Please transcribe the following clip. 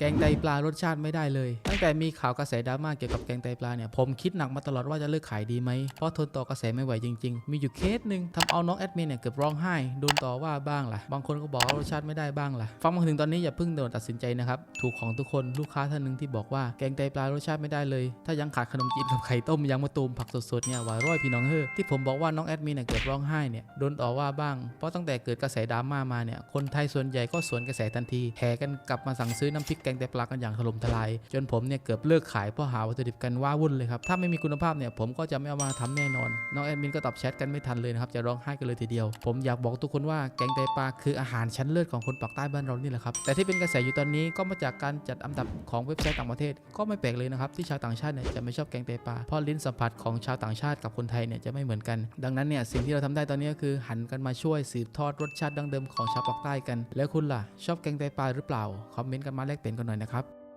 แกงไตปลารสชาติไม่ได้เลย ตั้งแต่มีข่าวกระแสดราม่าเกี่ยวกับแกงไตปลาเนี่ยผมคิดหนักมาตลอดว่าจะเลิกขายดีไหมเพราะทนต่อกระแสไม่ไหวจริงๆ มีอยู่เคสหนึ่งทำเอาน้องแอดมินเนี่ยเกือบร้องไห้โดนต่อว่าบ้างล่ะ บางคนก็บอกว่ารสชาติไม่ได้บ้างล่ะ ฟังมาถึงตอนนี้อย่าเพิ่งโดนตัดสินใจนะครับถูกของทุกคนลูกค้าท่านหนึ่งที่บอกว่าแกงไตปลารสชาติไม่ได้เลย ถ้ายังขาดขนมจีนกับไข่ต้มยังมะตูมผักสดๆเนี่ยหวาร้อยพี่น้องเฮ้อที่ผมบอกว่าน้องแอดมินเนี่ยเกือบร้องไห้เนี่ยโดนต่อว่าบ้าง เพราะตั้งแต่เกิดกระแสดราม่ามาเนี่ยคนไทยส่วนใหญ่ก็สวนกระแสทันทีแห่กันกลับมาสั่งซื้อน้ำพริกงไตปลากันอย่างถล่มทลาย จนผมเนี่ยเกือบเลิกขายเพราะหาวัตถุดิบกันว่าวุ่นเลยครับ ถ้าไม่มีคุณภาพเนี่ยผมก็จะไม่เอามาทำแน่นอน น้องแอดมินก็ตอบแชทกันไม่ทันเลยนะครับ จะร้องไห้กันเลยทีเดียว ผมอยากบอกทุกคนว่าแกงไตปลาคืออาหารชั้นเลิศของคนปากใต้บ้านเรานี่แหละครับ แต่ที่เป็นกระแสอยู่ตอนนี้ก็มาจากการจัดอันดับของเว็บไซต์ต่างประเทศ ก็ไม่แปลกเลยนะครับที่ชาวต่างชาติเนี่ยจะไม่ชอบแกงไตปลา เพราะลิ้นสัมผัสของชาวต่างชาติกับคนไทยเนี่ยจะไม่เหมือนกัน ดังนั้นเนี่ยสิ่งที่เราทำได้ตอนนี้ก็คือหันกันมาช่วยสืบทอดรสชาติดั้งเดิมของชาวปากใต้กัน แล้วคุณล่ะชอบแกงไตปลาหรือเปล่าคอมเมนต์กันมาแลกเปลี่ยนกันหน่อยนะครับ